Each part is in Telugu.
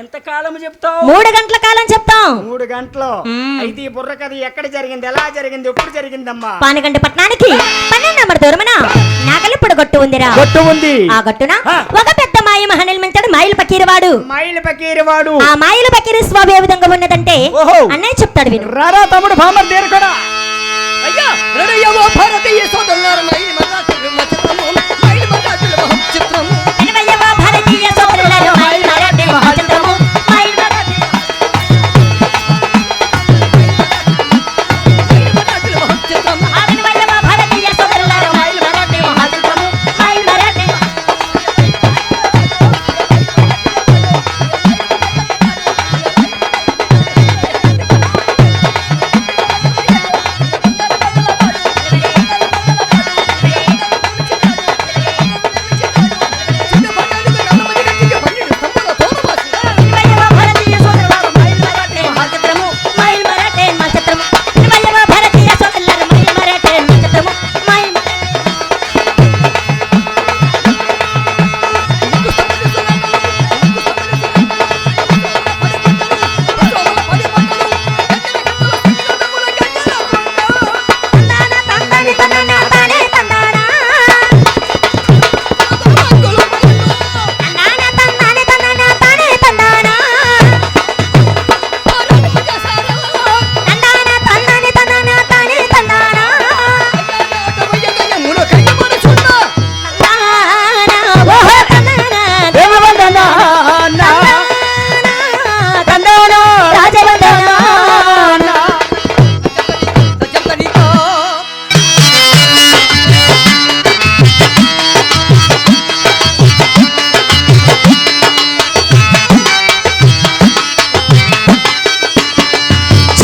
ఎంత కాలం చెప్తావు? మూడు గంటల కాలం చెప్తాం. మూడు గంటలు. అయితే ఈ బుర్ర కథ ఎక్కడ జరిగింది? ఎలా జరిగింది? ఎప్పుడు జరిగిందమ్మా? పానగంటి పట్టణానికి. పన్నెండు నెంబర్ దూరమున. నాగలిప్పుడు గట్టు ఉందిరా. గొట్టు ఉంది. ఆ గట్టున. ఒక పెద్ద మాయ మహనిల్మించాడు మాయలు పకీరవాడు. మైలు పకీరి వాడు ఆ మాయలు పకీరి స్వామి ఏ విధంగా ఉన్నదంటే ఓహో. అన్నయ్య చెప్తాడు విను. రారా తమ్ముడు బామర్ దేరు కూడా. అయ్యా రెడయ్యవో భారతీయ సోదరులారా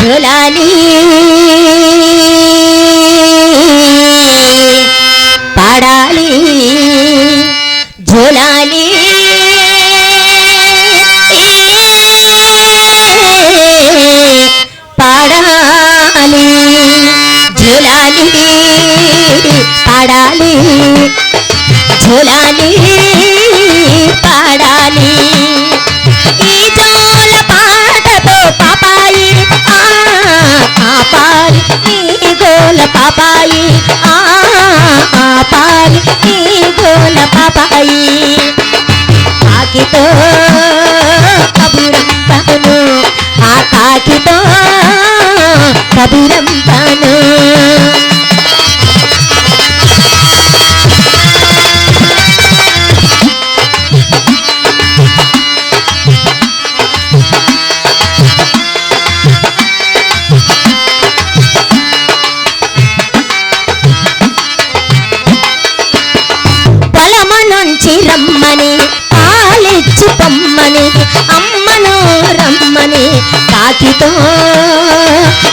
చూలాలి పాడాలి జోలాలి పాడాలి జోలాలి పాడాలి జోలాలి ఆ కాకితో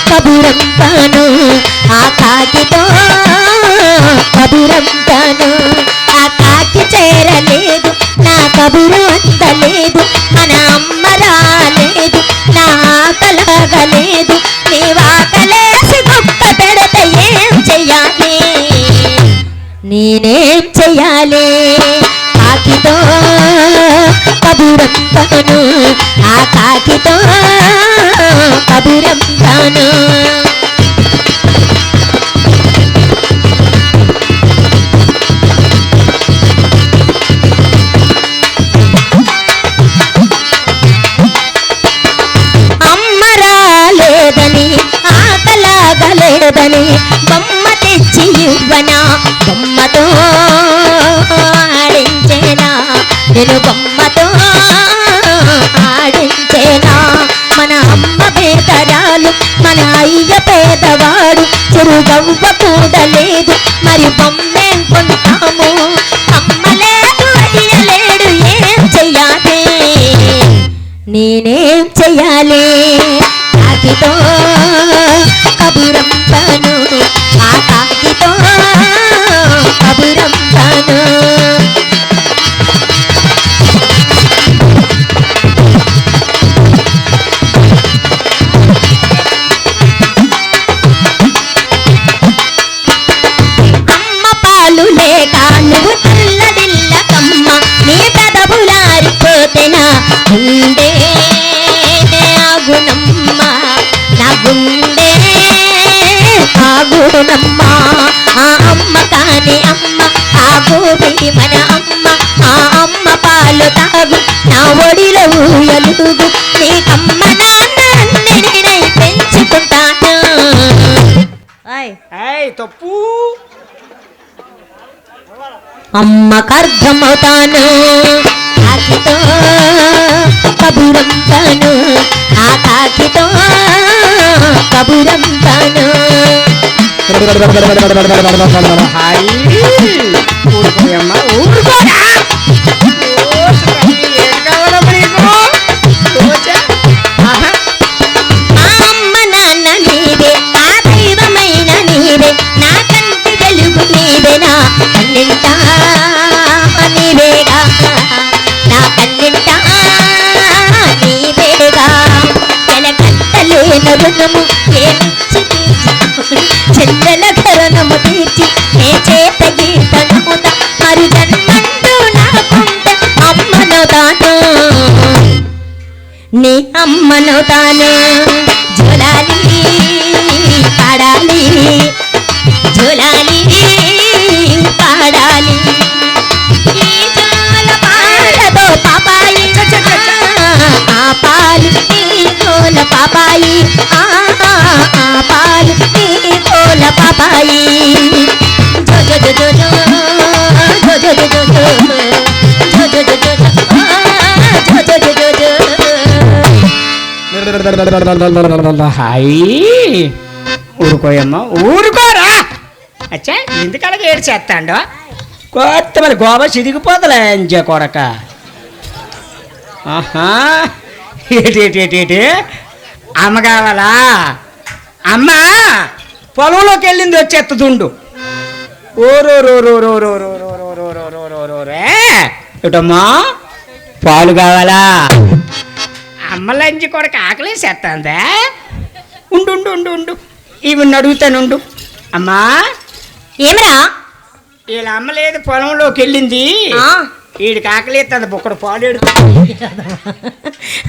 కబురంతాను ఆ కాకితో కబురంతాను. ఆ కాకి చేరలేదు నా కబురు అందలేదు మన అమ్మ రాలేదు నా ఆకలగలేదు నీ వాకలేసి గొప్ప పెడితే ఏం చెయ్యాలి? నేనేం చెయ్యాలి? కాకితో కబురంతాను బొమ్మ తెచ్చి ఇవ్వనా? బొమ్మతో ఆడించేనా? నేను బొమ్మతో ఆడించేనా? మన అమ్మ పేదరాలు మన అయ్య పేదవాడు చెరుగవ్వ కూడా లేదు మరి బొమ్మేం కొంటాము అమ్మ లేదు అయ్య లేడు ఏం చెయ్యాలి? నేనేం చెయ్యాలి? కాకితో కుందేకా నువ్వు తెల్లదిల్ల కమ్మ. నీ పెదవులారిపోతేనా? గుండే ఆగునమ్మ. నా గుండే ఆగునమ్మ ఆ అమ్మ కాని అమ్మ ఆగు మన అమ్మ. ఆ అమ్మ పాలు తాగు నా ఒడి అమ్మకర్థమవుతాను కాకితో కబురంతాను ఆ కాకితో కబురంతాను ఊరుకోయమ్మా ఊరుకోరా రుణము చందన కరణము తీర్చి ఏ చేత గీతనముత మరు జన్మంటూ నాకుంట అమ్మను తాను నీ అమ్మను తాను జులాలి పాడాలి. జులాలి పాడాలి పాడాలి పాపాయి పాలు నీ కోల పాపాయి హాయ్ జో ఊరుకోరా అచ్చా ఎందుకు అలాగే ఏడ్చేస్తాండో కొత్త మరి గోబ చిదిగిపోతలే అంజే కొడక ఆహా ఏటేటేటేటే అమ్మ కావాలా అమ్మా పొలంలోకి వెళ్ళింది వచ్చేత్త దుండు ఏటమ్మా పాలు కావాలా అమ్మలంచి కూడా కొడక ఆకలేసేస్తుందా ఉండు ఉండు ఉండు ఉండు అడుగుతాను అడుగుతానుండు అమ్మా ఏమిరా వీళ్ళ అమ్మ లేదు పొలంలోకి వెళ్ళింది వీడికి ఆకలి ఎత్తుంది బుక్కడ పాలు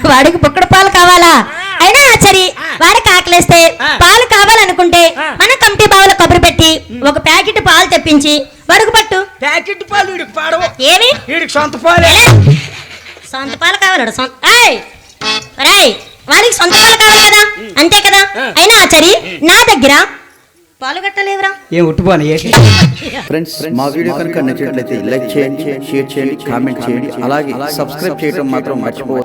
వాడికి బుక్కడ పాలు కావాలా అయినా ఆచరి వాడికి ఆకలేస్తే. పాలు కావాలనుకుంటే. మన కమిటీ బావులో కబురు పెట్టి ఒక ప్యాకెట్ పాలు తెప్పించి వడుగు పట్టు. ప్యాకెట్ పాలు వీడికి పాడవు. ఏమి? వీడికి సొంత పాలే? సొంత పాలు సొంత! ఒరేయ్, వాడికి సొంత పాలు కావాలి కదా? అంతే కదా. అయినా ఆచరి నా దగ్గర పాలు కట్టలేవురా. ఏం ఉట్టుపోను ఫ్రెండ్స్ మా వీడియో కనుక నచ్చినట్లయితే లైక్ చేయండి షేర్ చేయండి కామెంట్ చేయండి అలాగే సబ్స్క్రైబ్ చేయడం మాత్రం మర్చిపోవద్దు.